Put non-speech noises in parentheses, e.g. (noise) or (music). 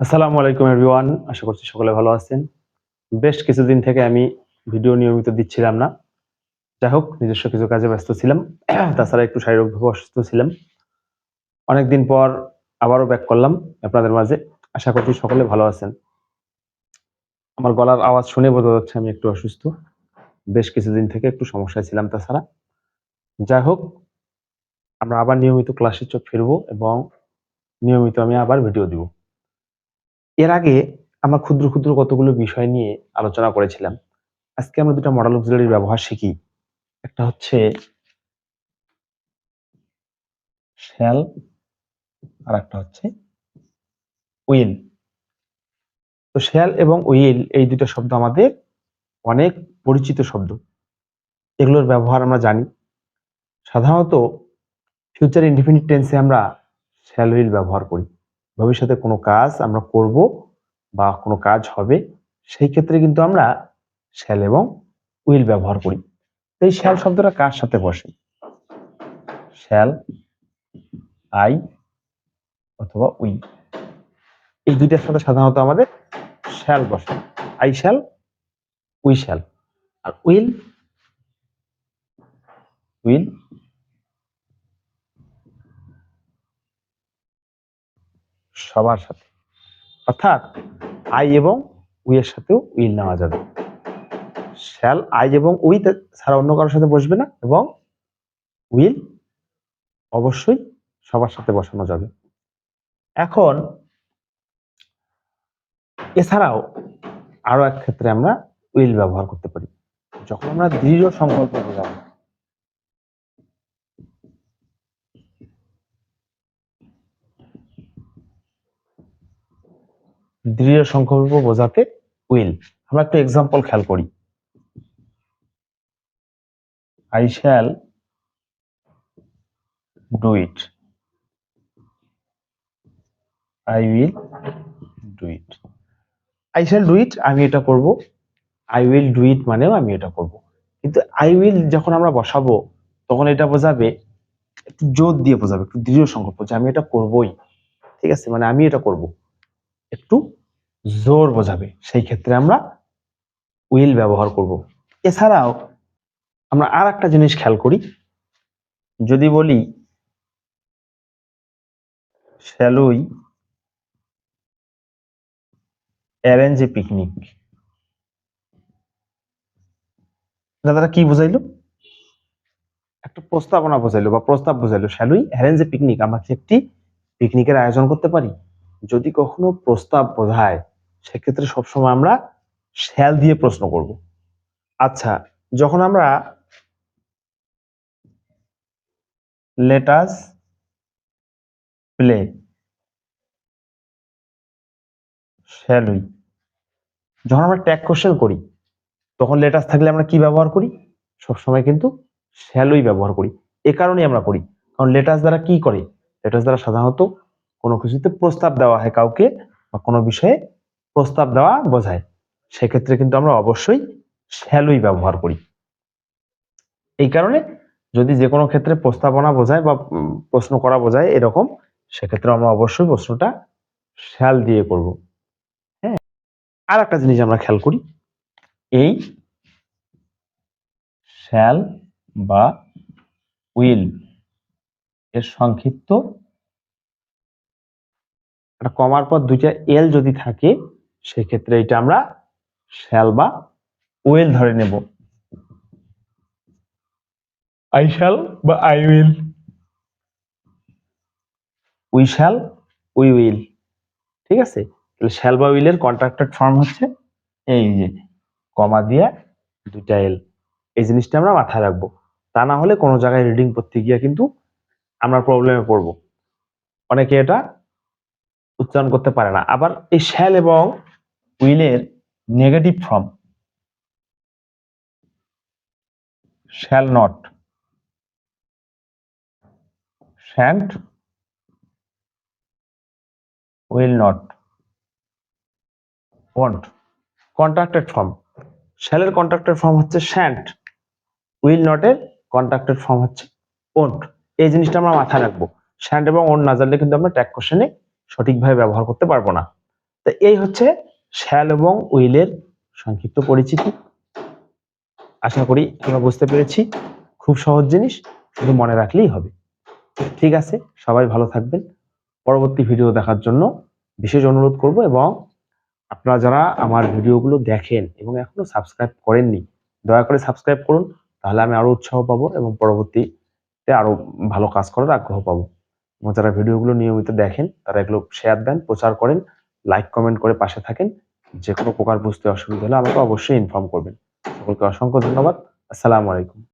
আসসালামু আলাইকুম এভরিওয়ান আশা করছি সকলে ভালো আছেন। বেশ কিছুদিন থেকে আমি ভিডিও নিয়মিত দিচ্ছিলাম না। যাই হোক, নিজস্ব কিছু কাজে ব্যস্ত ছিলাম। (clears throat) তাছাড়া একটু শারীরিকভাবে অসুস্থ ছিলাম। অনেকদিন পর আবারও ব্যাক করলাম আপনাদের মাঝে। আশা করছি সকলে ভালো আছেন। আমার গলার আওয়াজ শুনে বোঝা যাচ্ছে আমি একটু অসুস্থ। বেশ কিছুদিন থেকে একটু সমস্যায় ছিলাম তাছাড়া। যাই হোক, আমরা আবার নিয়মিত ক্লাসে চোখ ফিরবো এবং নিয়মিত আমি আবার ভিডিও দিব। এর আগে আমরা ক্ষুদ্র ক্ষুদ্র কতগুলো বিষয় নিয়ে আলোচনা করেছিলাম। আজকে আমরা দুটো মডেল অক্সিলারির ব্যবহার শিখি। একটা হচ্ছে শ্যাল আর একটা হচ্ছে উইল তো শ্যাল এবং উইল এই দুটো শব্দ আমাদের অনেক পরিচিত শব্দ। এগুলোর ব্যবহার আমরা জানি। সাধারণত ফিউচার ইনডিফিনিট টেন্সে আমরা শ্যাল উইল ব্যবহার করি। ভবিষ্যতে কোনো কাজ আমরা করব বা কোনো কাজ হবে, সেই ক্ষেত্রে কিন্তু আমরা শ্যাল এবং উইল ব্যবহার করি। এই শ্যাল শব্দটা কার সাথে বসে? শ্যাল আই অথবা উই এই দুইটার সাথে সাধারণত আমাদের শ্যাল বসে। আই শ্যাল উই শ্যাল আর উইল উইল সবার সাথে। অর্থাৎ, আই এবং উই এর সাথেও উইল নেওয়া যাবে। শ্যাল, আই এবং উই ছাড়া অন্য কারোর সাথে বসবে না এবং উইল অবশ্যই সবার সাথে বসানো যাবে। এখন, এছাড়াও আরও এক ক্ষেত্রে আমরা উইল ব্যবহার করতে পারি। যখন আমরা দৃঢ় সংকল্প বোঝাবো দৃঢ় সংকল্প বোঝাতে উইল আমরা একটু এক্সাম্পল খেয়াল করি। I shall do it I will do it I shall do it আমি এটা করব। আই উইল ডু ইট মানেও আমি এটা করব। কিন্তু আই উইল যখন আমরা বসাবো, তখন এটা বোঝাবে, একটু জোর দিয়ে বোঝাবে, একটু দৃঢ় সংকল্প যে আমি এটা করবই। ঠিক আছে? মানে আমি এটা করব। একটু জোর বোঝাবে। সেই ক্ষেত্রে আমরা উইল ব্যবহার করব। এছাড়াও আমরা আর একটা জিনিস খেয়াল করি। যদি বলি শ্যালুই অ্যারেঞ্জ এ পিকনিক দাদারা কি বুঝাইলো? একটা প্রস্তাবনা বোঝাইলো বা প্রস্তাব বোঝাইলো শ্যালুই অ্যারেঞ্জ এ পিকনিক আমরা কি একটি পিকনিকের আয়োজন করতে পারি? যদি কখনো প্রস্তাব বোঝায় সেক্ষেত্রে সবসময় আমরা শ্যাল দিয়ে প্রশ্ন করব। আচ্ছা যখন আমরা লেটাস প্লে শ্যাল উই, যখন আমরা ট্যাগ কোশ্চেন করি, তখন লেটাস থাকলে আমরা কি ব্যবহার করি? সবসময় কিন্তু শ্যালই ব্যবহার করি। এ কারণেই আমরা করি। কারণ লেটাস দ্বারা কি করে? লেটাস দ্বারা সাধারণত কোনো কিছুতে প্রস্তাব দেওয়া হয় কাউকে বা কোনো বিষয়ে প্রস্তাব দেওয়া বোঝায়। সেক্ষেত্রে কিন্তু আমরা অবশ্যই শ্যালই ব্যবহার করি। এই কারণে যদি যে কোনো ক্ষেত্রে প্রস্তাবনা বোঝায় বা প্রশ্ন করা বোঝায় এরকম, সেক্ষেত্রে আমরা অবশ্যই প্রশ্নটা শ্যাল দিয়ে করব। হ্যাঁ আর একটা জিনিস আমরা খেয়াল করি। এই শ্যাল বা উইল এর সংক্ষিপ্ত একটা কমার পর দুইটা এল যদি থাকে সেক্ষেত্রে এটা আমরা শ্যাল বা উইল ধরে নেব। আই শ্যাল বা I will we shall we will ঠিক আছে? তাহলে শ্যাল বা উইলের কন্ট্রাক্টেড ফর্ম হচ্ছে এই যে কমা দিয়ে দুইটা এল এই জিনিসটা আমরা মাথায় রাখব। তা না হলে কোনো জায়গায় রিডিং করতে গিয়ে কিন্তু আমরা প্রবলেমে পড়ব। অনেকে এটা উচ্চারণ করতে পারে না। আবার এই শ্যাল এবং উইলের negative form shall not shan't will not won't contracted form শ্যালের contracted form হচ্ছে শ্যান্ট উইল নটের কন্ট্রাক্টেড ফর্ম হচ্ছে ওন্ট এই জিনিসটা আমরা মাথায় রাখব। শ্যান্ট এবং ওন্ট না জানলে কিন্তু আমরা ট্যাগ কোশ্চেনে সঠিকভাবে ব্যবহার করতে পারব না। তো এই হচ্ছে শ্যাল এবং উইলের সংক্ষিপ্ত পরিচিতি। আশা করি আমরা বুঝতে পেরেছি। খুব সহজ জিনিস, শুধু মনে রাখলেই হবে। ঠিক আছে, সবাই ভালো থাকবেন। পরবর্তী ভিডিও দেখার জন্য বিশেষ অনুরোধ করব এবং আপনারা যারা আমার ভিডিওগুলো দেখেন এবং এখনও সাবস্ক্রাইব করেননি, দয়া করে সাবস্ক্রাইব করুন, তাহলে আমি আরও উৎসাহ পাবো এবং পরবর্তীতে আরও ভালো কাজ করার আগ্রহ পাবো। যারা ভিডিওগুলো নিয়মিত দেখেন, তারা এগুলো শেয়ার দেন, প্রচার করেন লাইক কমেন্ট করে পাশে থাকেন। যে কোনো প্রকার বুঝতে অসুবিধা হলে আমাকে অবশ্যই ইনফর্ম করবেন। সকলকে অসংখ্য ধন্যবাদ। আসসালামু আলাইকুম।